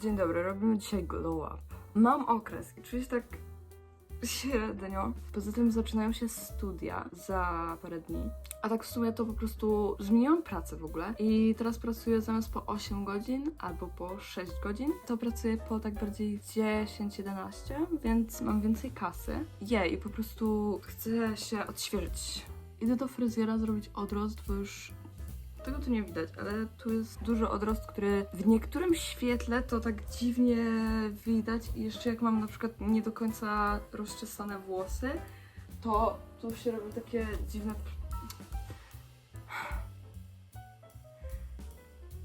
Dzień dobry, robimy dzisiaj glow up. Mam okres i czuję się tak średnio. Poza tym zaczynają się studia za parę dni. A tak w sumie to po prostu zmieniłam pracę w ogóle i teraz pracuję zamiast po 8 godzin albo po 6 godzin, to pracuję po tak bardziej 10-11, więc mam więcej kasy. Je i po prostu chcę się odświeżyć. Idę do fryzjera zrobić odrost, bo już tego tu nie widać, ale tu jest duży odrost, który w niektórym świetle to tak dziwnie widać i jeszcze jak mam na przykład nie do końca rozczesane włosy, to tu się robią takie dziwne...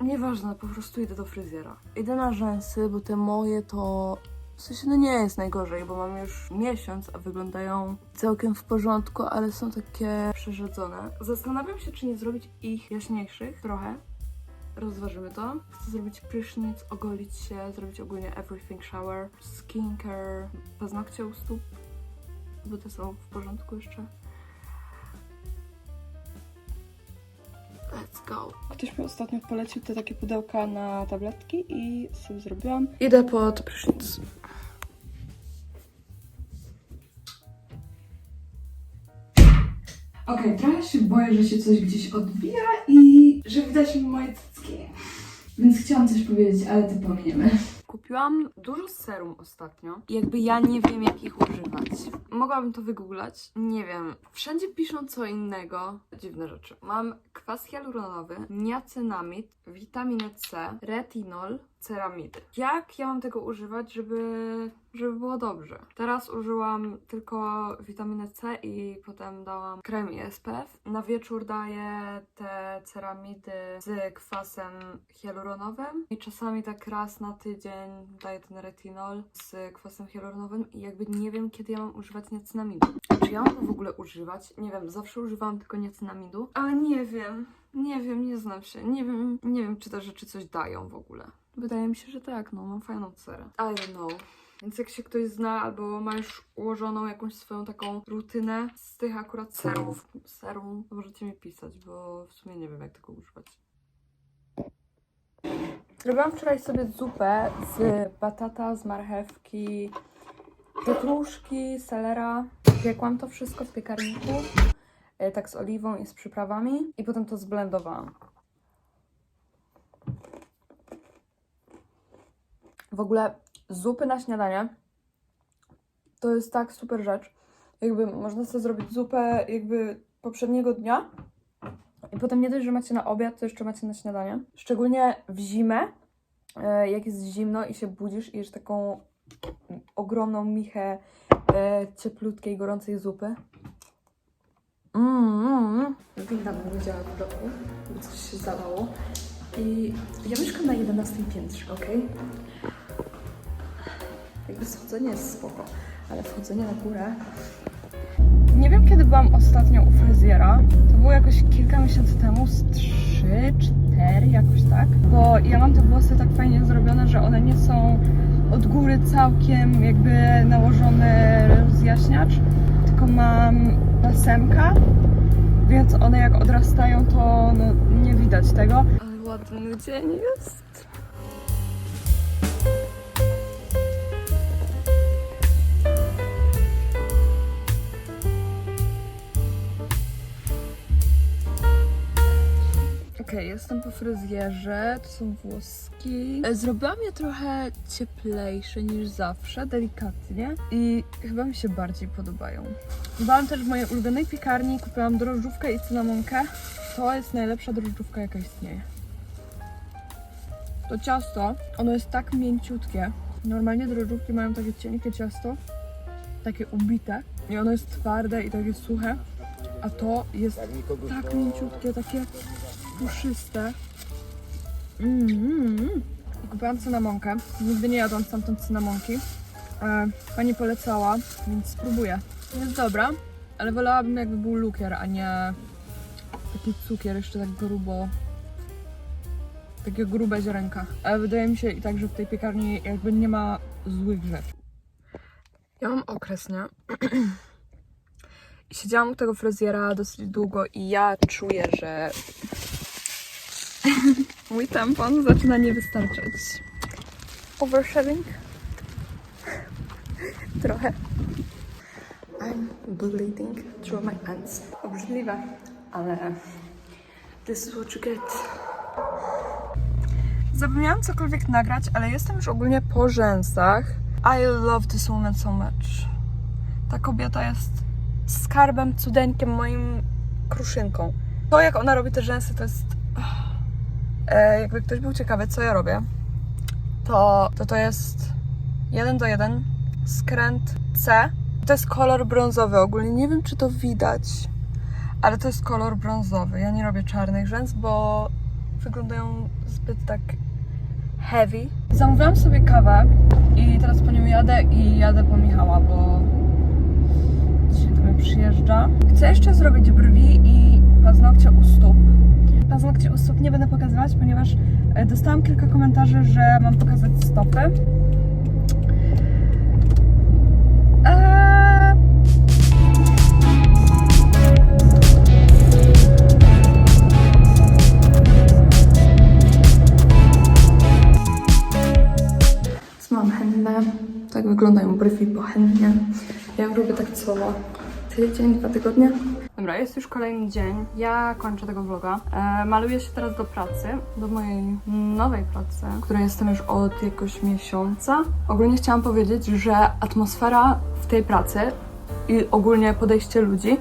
Nieważne, po prostu idę do fryzjera. Idę na rzęsy, bo te moje to... W sensie no nie jest najgorzej, bo mam już miesiąc, a wyglądają całkiem w porządku, ale są takie przerzedzone. Zastanawiam się, czy nie zrobić ich jaśniejszych trochę. Rozważymy to. Chcę zrobić prysznic, ogolić się, zrobić ogólnie everything shower, skincare, paznokcie u stóp, bo te są w porządku jeszcze. Let's go. Ktoś mi ostatnio polecił te takie pudełka na tabletki i sobie zrobiłam. Idę pod prysznic. Okej, trochę się boję, że się coś gdzieś odbija i że widać mi moje cycki. Więc chciałam coś powiedzieć, ale to pominiemy. Kupiłam dużo serum ostatnio i jakby ja nie wiem, jak ich używać. Mogłabym to wygooglać. Nie wiem. Wszędzie piszą co innego. Dziwne rzeczy. Mam kwas hialuronowy, niacinamid, witaminę C, retinol, ceramidy. Jak ja mam tego używać, żeby, żeby było dobrze? Teraz użyłam tylko witaminę C i potem dałam krem i SPF. Na wieczór daję te ceramidy z kwasem hialuronowym i czasami tak raz na tydzień daję ten retinol z kwasem hialuronowym i jakby nie wiem, kiedy ja mam używać niacinamidu. Czy ja mam go w ogóle używać? Nie wiem, zawsze używałam tylko niacinamidu, ale nie wiem. Nie wiem, nie znam się. Nie wiem, nie wiem, czy te rzeczy coś dają w ogóle. Wydaje mi się, że tak, no, mam fajną cerę. I don't know. Więc jak się ktoś zna albo ma już ułożoną jakąś swoją taką rutynę z tych akurat serów, serum, to możecie mi pisać, bo w sumie nie wiem, jak tego używać. Robiłam wczoraj sobie zupę z batata, z marchewki, pietruszki, selera. Piekłam to wszystko w piekarniku, e, tak z oliwą i z przyprawami i potem to zblendowałam. W ogóle zupy na śniadanie to jest tak super rzecz. Jakby można sobie zrobić zupę jakby poprzedniego dnia i potem nie dość, że macie na obiad, to jeszcze macie na śniadanie. Szczególnie w zimę, e, jak jest zimno i się budzisz i jesz taką ogromną michę e, cieplutkiej, gorącej zupy. Mm. Winda nam nie działa w bloku, bo coś się zalało. I ja mieszkam na 11 piętrze, ok? Jakby schodzenie jest spoko, ale wchodzenie na górę... Nie wiem, kiedy byłam ostatnio u fryzjera. To było jakoś kilka miesięcy temu, z 3, 4, jakoś tak. Bo ja mam te włosy tak fajnie zrobione, że one nie są od góry całkiem jakby nałożony rozjaśniacz, tylko mam pasemka, więc one jak odrastają, to no, nie widać tego. Ale ładny dzień jest. Okej, jestem po fryzjerze, to są włoski. E, Zrobiłam je trochę cieplejsze niż zawsze, delikatnie i chyba mi się bardziej podobają. Byłam też w mojej ulubionej piekarni, kupiłam drożdżówkę i cynamonkę. To jest najlepsza drożdżówka, jaka istnieje. To ciasto, ono jest tak mięciutkie. Normalnie drożdżówki mają takie cienkie ciasto, takie ubite i ono jest twarde i takie suche, a to jest tak mięciutkie, takie puszyste. Mm, mm. Kupiłam cynamonkę. Nigdy nie jadłam stamtąd cynamonki. E, pani polecała, więc spróbuję. Jest dobra, ale wolałabym jakby był lukier, a nie taki cukier jeszcze tak grubo. Takie grube ziarenka. Ale wydaje mi się i tak, że w tej piekarni jakby nie ma złych rzeczy. Ja mam okres, nie? I siedziałam u tego fryzjera dosyć długo i ja czuję, że mój tampon zaczyna nie wystarczać. oversharing. Trochę. I'm bleeding through my pants. Obrzydliwe, ale this is what you get. Zapomniałam cokolwiek nagrać, ale jestem już ogólnie po rzęsach. I love this woman so much. Ta kobieta jest skarbem, cudeńkiem, moim kruszynką. To, jak ona robi te rzęsy, to jest... E, jakby ktoś był ciekawy, co ja robię, to to, to jest 1 do 1 skręt C. To jest kolor brązowy ogólnie. Nie wiem, czy to widać, ale to jest kolor brązowy. Ja nie robię czarnych rzęs, bo wyglądają zbyt tak heavy. Zamówiłam sobie kawę i teraz po nią jadę i jadę po Michała, bo dzisiaj do mnie przyjeżdża. Chcę jeszcze zrobić brwi i paznokcie u stóp. Paznokcie u stóp nie będę pokazywać, ponieważ e, dostałam kilka komentarzy, że mam pokazać stopy. Eee... Mam. Tak wyglądają brwi po hennie. Ja robię tak co tydzień, dwa tygodnie. Dobra, jest już kolejny dzień. Ja kończę tego vloga. E, maluję się teraz do pracy, do mojej nowej pracy, w której jestem już od jakoś miesiąca. Ogólnie chciałam powiedzieć, że atmosfera w tej pracy i ogólnie podejście ludzi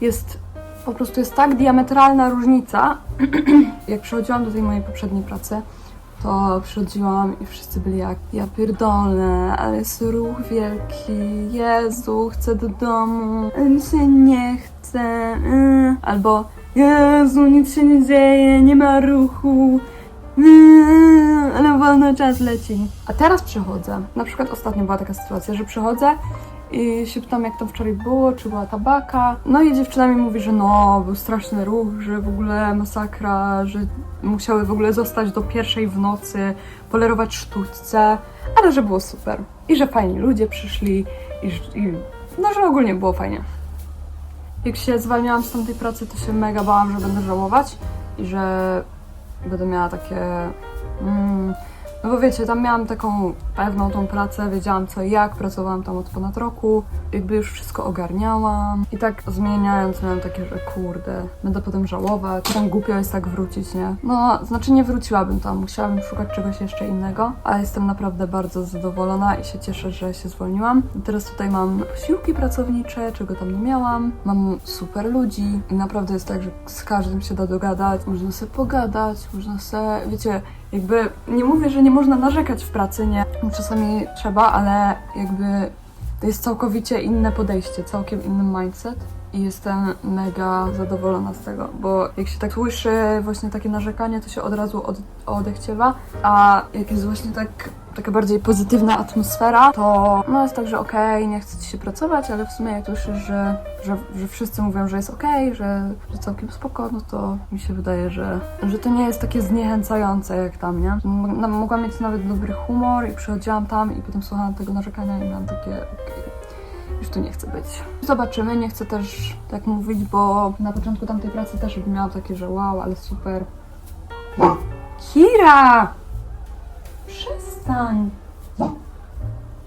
jest po prostu jest tak diametralna różnica. Jak przychodziłam do tej mojej poprzedniej pracy, to przychodziłam i wszyscy byli jak ja pierdolę, ale jest ruch wielki, Jezu, chcę do domu, mi się nie chce, yy. albo Jezu, nic się nie dzieje, nie ma ruchu, yy, ale wolno czas leci. A teraz przychodzę, na przykład ostatnio była taka sytuacja, że przychodzę i się pytam, jak tam wczoraj było, czy była tabaka. No i dziewczyna mi mówi, że no, był straszny ruch, że w ogóle masakra, że musiały w ogóle zostać do pierwszej w nocy, polerować sztućce, ale że było super. I że fajni ludzie przyszli i, i no, że ogólnie było fajnie. Jak się zwalniałam z tamtej pracy, to się mega bałam, że będę żałować i że będę miała takie... Mm, no bo wiecie, tam miałam taką pewną tą pracę, wiedziałam co i jak, pracowałam tam od ponad roku, jakby już wszystko ogarniałam i tak zmieniając miałam takie, że kurde, będę potem żałować, tam głupio jest tak wrócić, nie? No, znaczy nie wróciłabym tam, musiałabym szukać czegoś jeszcze innego, ale jestem naprawdę bardzo zadowolona i się cieszę, że się zwolniłam. Teraz tutaj mam posiłki pracownicze, czego tam nie miałam, mam super ludzi i naprawdę jest tak, że z każdym się da dogadać, można sobie pogadać, można sobie, wiecie, jakby nie mówię, że nie można narzekać w pracy, nie. Czasami trzeba, ale jakby to jest całkowicie inne podejście, całkiem inny mindset. I jestem mega zadowolona z tego, bo jak się tak słyszy właśnie takie narzekanie, to się od razu od, odechciewa, a jak jest właśnie tak, taka bardziej pozytywna atmosfera, to no jest tak, że okej, nie chce ci się pracować, ale w sumie jak słyszysz, że, że, że wszyscy mówią, że jest okej, że, że całkiem spoko, no to mi się wydaje, że, że to nie jest takie zniechęcające jak tam, nie? Mogłam mieć nawet dobry humor i przychodziłam tam i potem słuchałam tego narzekania i miałam takie okej już tu nie chcę być. Zobaczymy, nie chcę też tak mówić, bo na początku tamtej pracy też miałam takie, że wow, ale super. Kira! Przestań!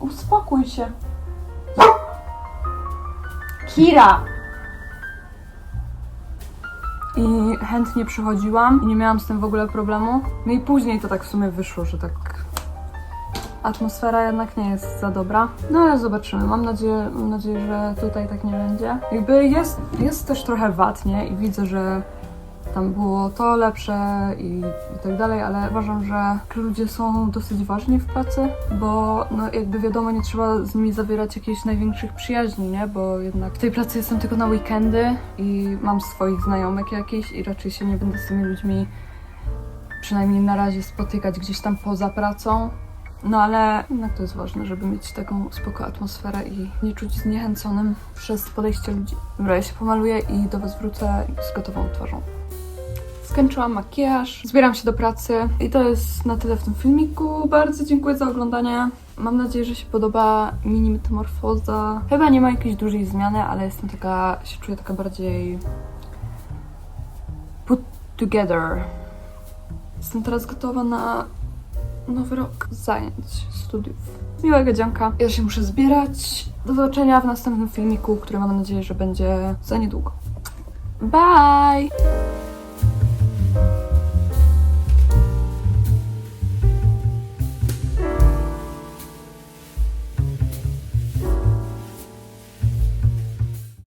Uspokój się. Kira! I chętnie przychodziłam i nie miałam z tym w ogóle problemu. No i później to tak w sumie wyszło, że tak atmosfera jednak nie jest za dobra. No ale zobaczymy. Mam nadzieję, mam nadzieję, że tutaj tak nie będzie. Jakby jest, jest też trochę wad, nie? I widzę, że tam było to lepsze i, i tak dalej, ale uważam, że ludzie są dosyć ważni w pracy, bo no jakby wiadomo, nie trzeba z nimi zawierać jakichś największych przyjaźni, nie? Bo jednak w tej pracy jestem tylko na weekendy i mam swoich znajomych jakichś i raczej się nie będę z tymi ludźmi przynajmniej na razie spotykać gdzieś tam poza pracą. No ale jednak to jest ważne, żeby mieć taką spoko atmosferę i nie czuć zniechęconym przez podejście ludzi. Dobra, ja się pomaluję i do Was wrócę z gotową twarzą. Skończyłam makijaż, zbieram się do pracy i to jest na tyle w tym filmiku. Bardzo dziękuję za oglądanie. Mam nadzieję, że się podoba mini metamorfoza. Chyba nie ma jakiejś dużej zmiany, ale jestem taka, się czuję taka bardziej put together. Jestem teraz gotowa na nowy rok zajęć, studiów. Miłego dzionka. Ja się muszę zbierać. Do zobaczenia w następnym filmiku, który mam nadzieję, że będzie za niedługo. Bye!